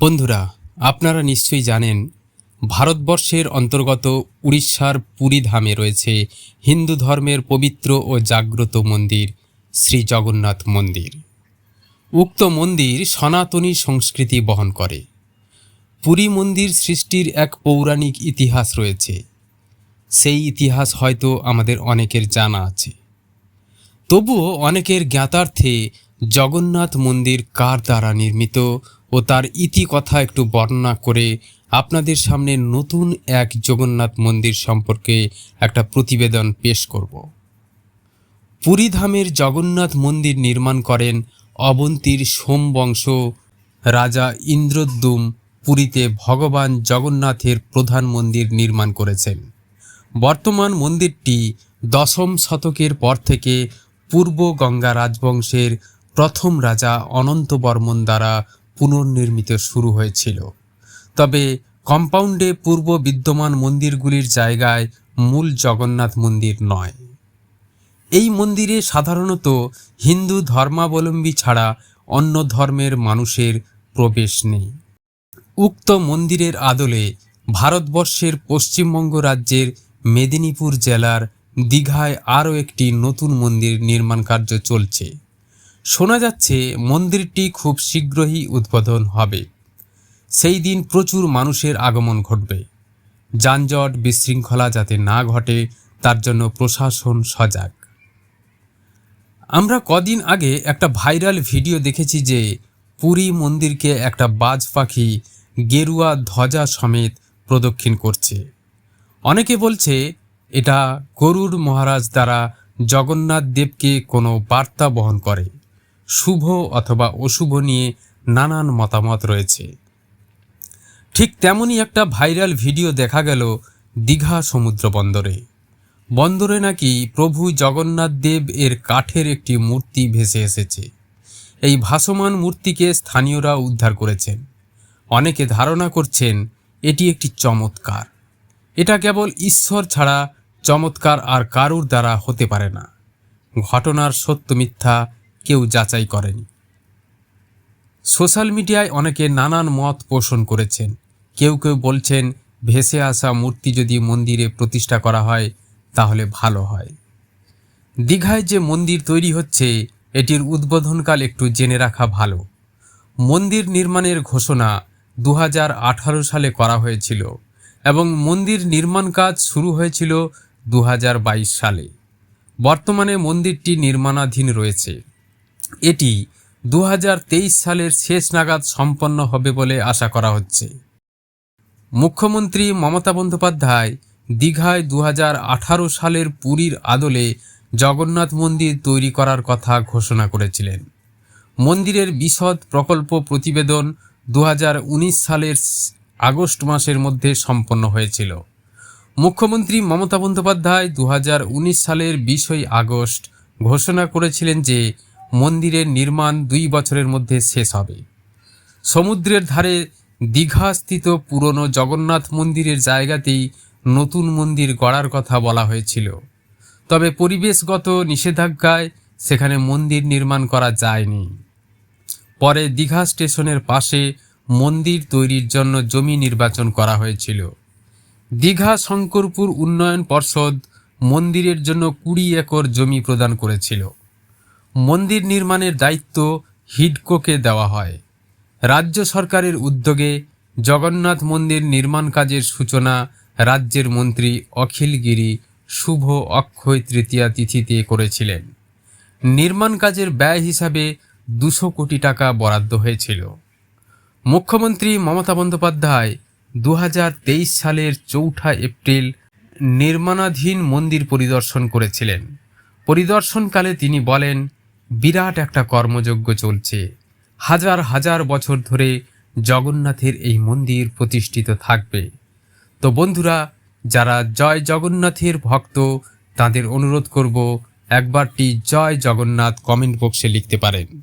বন্ধুরা, আপনারা নিশ্চয়ই জানেন, ভারতবর্ষের অন্তর্গত উড়িষ্যার পুরী ধামে রয়েছে হিন্দু ধর্মের পবিত্র ও জাগ্রত মন্দির, শ্রী জগন্নাথ মন্দির। উক্ত মন্দির সনাতনী সংস্কৃতি বহন করে। পুরী মন্দির সৃষ্টির এক পৌরাণিক ইতিহাস রয়েছে। সেই ইতিহাস হয়তো আমাদের অনেকের জানা আছে। তবুও অনেকের জ্ঞাতার্থে জগন্নাথ মন্দির কার দ্বারা নির্মিত ও তার ইতিকথা একটু বর্ণনা করে আপনাদের সামনে নতুন এক জগন্নাথ মন্দির সম্পর্কে একটা প্রতিবেদন পেশ করব। পুরীধামের জগন্নাথ মন্দির নির্মাণ করেন অবন্তীর সোমবংশ রাজা ইন্দ্রদ্যুম। পুরীতে ভগবান জগন্নাথের প্রধান মন্দির নির্মাণ করেছেন। বর্তমান মন্দিরটি দশম শতকের পর থেকে পূর্ব গঙ্গা রাজবংশের প্রথম রাজা অনন্ত বর্মন দ্বারা পুনর্নির্মিত শুরু হয়েছিল। তবে কম্পাউন্ডে পূর্ব বিদ্যমান মন্দিরগুলির জায়গায় মূল জগন্নাথ মন্দির নয়। এই মন্দিরে সাধারণত হিন্দু ধর্মাবলম্বী ছাড়া অন্য ধর্মের মানুষের প্রবেশ নেই। উক্ত মন্দিরের আদলে ভারতবর্ষের পশ্চিমবঙ্গ রাজ্যের মেদিনীপুর জেলার দীঘায় আরও একটি নতুন মন্দির নির্মাণ কার্য চলছে। শোনা যাচ্ছে মন্দিরটি খুব শীঘ্রই উদ্বোধন হবে। সেই দিন প্রচুর মানুষের আগমন ঘটবে। যানজট বিশৃঙ্খলা যাতে না ঘটে, তার জন্য প্রশাসন সজাগ। আমরা কদিন আগে একটা ভাইরাল ভিডিও দেখেছি যে পুরী মন্দিরকে একটা বাজ পাখি গেরুয়া ধ্বজা সমেত প্রদক্ষিণ করছে। অনেকে বলছে এটা গরুর মহারাজ দ্বারা জগন্নাথ দেবকে কোনো বার্তা বহন করে। শুভ অথবা অশুভ নিয়ে নানান মতামত রয়েছে। ঠিক তেমনই একটা ভাইরাল ভিডিও দেখা গেল দীঘা সমুদ্র বন্দরে। বন্দরে নাকি প্রভু জগন্নাথ দেব এর কাঠের একটি মূর্তি ভেসে এসেছে। এই ভাসমান মূর্তিকে স্থানীয়রা উদ্ধার করেছেন। অনেকে ধারণা করছেন এটি একটি চমৎকার। এটা কেবল ঈশ্বর ছাড়া চমৎকার আর কারুর দ্বারা হতে পারে না। ঘটনার সত্য মিথ্যা কেউ যাচাই করেনি। সোশ্যাল মিডিয়ায় অনেকে নানান মত পোষণ করেছেন। কেউ কেউ বলছেন, ভেসে আসা মূর্তি যদি মন্দিরে প্রতিষ্ঠা করা হয়, তাহলে ভালো হয়। দীঘায় যে মন্দির তৈরি হচ্ছে, এটির উদ্বোধনকাল একটু জেনে রাখা ভালো। মন্দির নির্মাণের ঘোষণা দু হাজার আঠারো সালে করা হয়েছিল এবং মন্দির নির্মাণ কাজ শুরু হয়েছিল দু হাজার বাইশ সালে। বর্তমানে মন্দিরটি নির্মাণাধীন রয়েছে। এটি দু হাজার তেইশ সালের শেষ নাগাদ সম্পন্ন হবে বলে আশা করা হচ্ছে। মুখ্যমন্ত্রী মমতা বন্দ্যোপাধ্যায় দীঘায় দু হাজার আঠারো সালের পুরীর আদলে জগন্নাথ মন্দির তৈরি করার কথা ঘোষণা করেছিলেন। মন্দিরের বিশদ প্রকল্প প্রতিবেদন দু হাজার উনিশ সালের আগস্ট মাসের মধ্যে সম্পন্ন হয়েছিল। মুখ্যমন্ত্রী মমতা বন্দ্যোপাধ্যায় দু হাজার উনিশ সালের বিশই আগস্ট ঘোষণা করেছিলেন যে মন্দিরের নির্মাণ দুই বছরের মধ্যে শেষ হবে। সমুদ্রের ধারে দীঘাস্থিত পুরনো জগন্নাথ মন্দিরের জায়গাতেই নতুন মন্দির গড়ার কথা বলা হয়েছিল। তবে পরিবেশগত নিষেধাজ্ঞায় সেখানে মন্দির নির্মাণ করা যায়নি। পরে দীঘা স্টেশনের পাশে মন্দির তৈরির জন্য জমি নির্বাচন করা হয়েছিল। দীঘা শঙ্করপুর উন্নয়ন পর্ষদ মন্দিরের জন্য কুড়ি একর জমি প্রদান করেছিল। মন্দির নির্মাণের দায়িত্ব হিডকোকে দেওয়া হয়। রাজ্য সরকারের উদ্যোগে জগন্নাথ মন্দির নির্মাণ কাজের সূচনা রাজ্যের মন্ত্রী অখিল গিরি শুভ অক্ষয় তৃতীয়া তিথিতে করেছিলেন। নির্মাণ কাজের ব্যয় হিসাবে দুশো কোটি টাকা বরাদ্দ হয়েছিল। মুখ্যমন্ত্রী মমতা বন্দ্যোপাধ্যায় দু হাজার তেইশ সালের চৌঠা এপ্রিল নির্মাণাধীন মন্দির পরিদর্শন করেছিলেন। পরিদর্শনকালে তিনি বলেন বিরাট একটা কর্মযজ্ঞ চলছে। হাজার হাজার বছর ধরে জগন্নাথের এই মন্দির প্রতিষ্ঠিত থাকবে। তো বন্ধুরা, যারা জয় জগন্নাথের ভক্ত, তাদের অনুরোধ করব, একবারটি জয় জগন্নাথ কমেন্ট বক্সে লিখতে পারেন।